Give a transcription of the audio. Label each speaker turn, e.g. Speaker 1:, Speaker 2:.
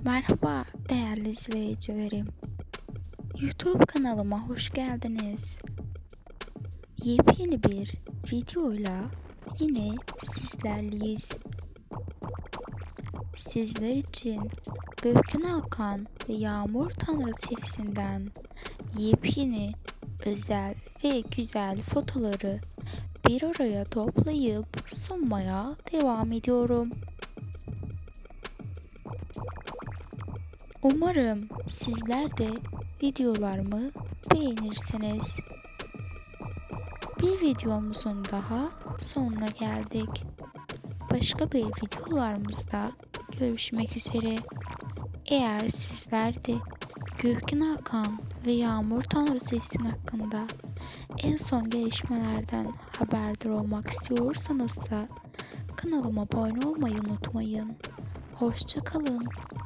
Speaker 1: Merhaba değerli izleyicilerim. YouTube kanalıma hoş geldiniz. Yepyeni bir videoyla yine sizlerleyiz. Sizler için Gökhan Alkan ve Yağmur Tanrı Sefsi'nden yepyeni, özel ve güzel fotoları bir araya toplayıp sunmaya devam ediyorum. Umarım sizler de videolarımı beğenirsiniz. Bir videomuzun daha sonuna geldik. Başka bir videolarımızda görüşmek üzere. Eğer sizler de Gökhan Hakan ve Yağmur Tanrı Sefsin hakkında en son gelişmelerden haberdar olmak istiyorsanız da kanalıma abone olmayı unutmayın. Hoşça kalın.